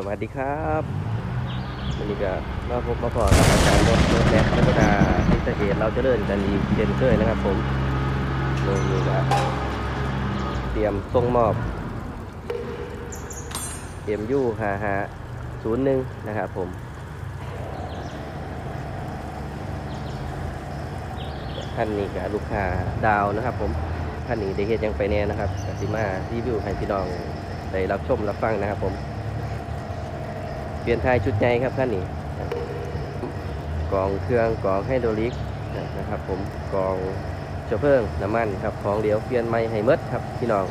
สวัสดีครับวันนี้ก็มาพบมาพอกับอาจารย์รถรถแม็กธรรมดาที่สะเกตเราจะเริ่กันอีกเช่นเคยนะครับผมมือนี้ก็เตรียมส่งมอบเตรียมยู่หาหาศูนย์หนึ่งนะครับผมท่านนี้กับลูกค้าดาวนะครับผมท่านนี้ได้เฮ็ดยังไปแน่นะครับกสิมารีวิวให้พี่น้องได้รับชมรับฟังนะครับผม เปลี่ยนทายชุดใหญ่ครับท่านนี้กองเครื่องกองไฮดรอลิกนะครับผมกองเชื้อเพลิงน้ำมันครับของเดียวเปลี่ยนใหม่ให้หมดครับพี่น้อง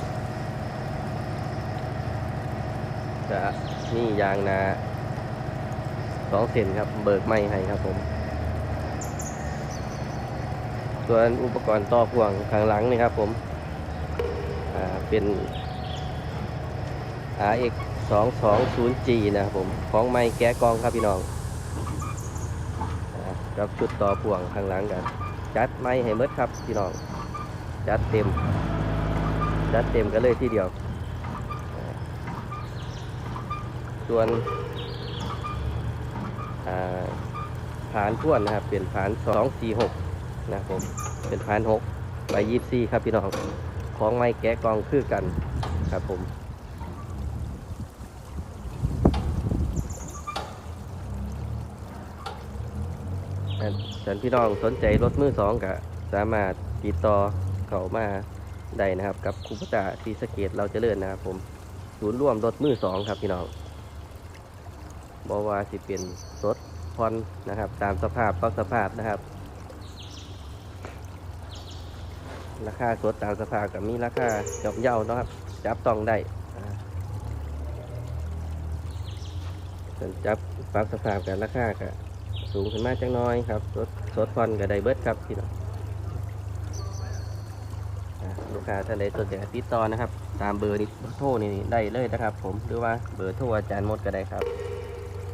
จะนี่ยางนาสองเส้นครับเบิกใหม่ให้ครับผม ส่วนอุปกรณ์ต่อพ่วงข้างหลังนี่ครับผมอ่าเป็น RX 220G นะครับผม ของไม้แกะกองครับพี่น้องกับชุดต่อพ่วงข้างหลังกัน จัดไม้ให้หมดครับพี่น้อง จัดเต็ม จัดเต็มกันเลยทีเดียว ส่วนอ่าฐานพ่วนนะครับ เป็นฐาน 246 นะครับผม เป็นฐาน6ใบ24 ครับพี่น้อง ของไม้แกะกองคือกันครับผม อันส่วนพี่น้องสนใจรถมือสองก็สามารถติดต่อเขามาได้นะครับ กับคูปตาทีสเกตเราจะเลื่อนนะครับ ผมศูนย์ร่วมรถมือสองครับพี่น้องบอว่าสิเป็นรถพอนนะครับ ตามสภาพก็สภาพนะครับ ราคาสดตามสภาพกับมีราคาจอบเย่านะครับ จับต้องได้ส่วนจับปรับสภาพกันราคากับ สูงขึ้นมาจังน้อยครับรถรถฟอนกับไดเบิร์ดครับพี่น้องลูกค้าท่านใดสนใจติดต่อนะครับ ตามเบอร์นี้โทรนี่ได้เลยนะครับ ผมหรือว่าเบอร์โทรอาจารย์มดก็ได้ครับ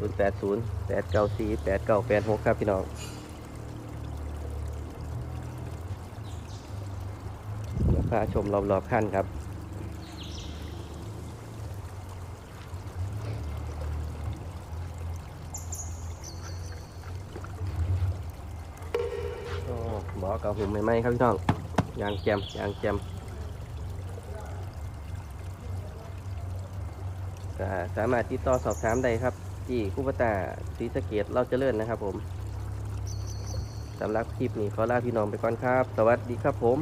0 8 0 8 9 4 8 9 8 6 ครับพี่น้องราคาชมรอบๆขั้นครับ โอ้ บอกกับผมใหม่ๆครับพี่น้องยางแจมยางแจมก็สามารถติดต่อสอบถามได้ครับที่คู่ปตาศรีสะเกดเราเจริญนะครับผมสำหรับคลิปนี้ขอลาพี่น้องไปก่อนครับ สวัสดีครับผม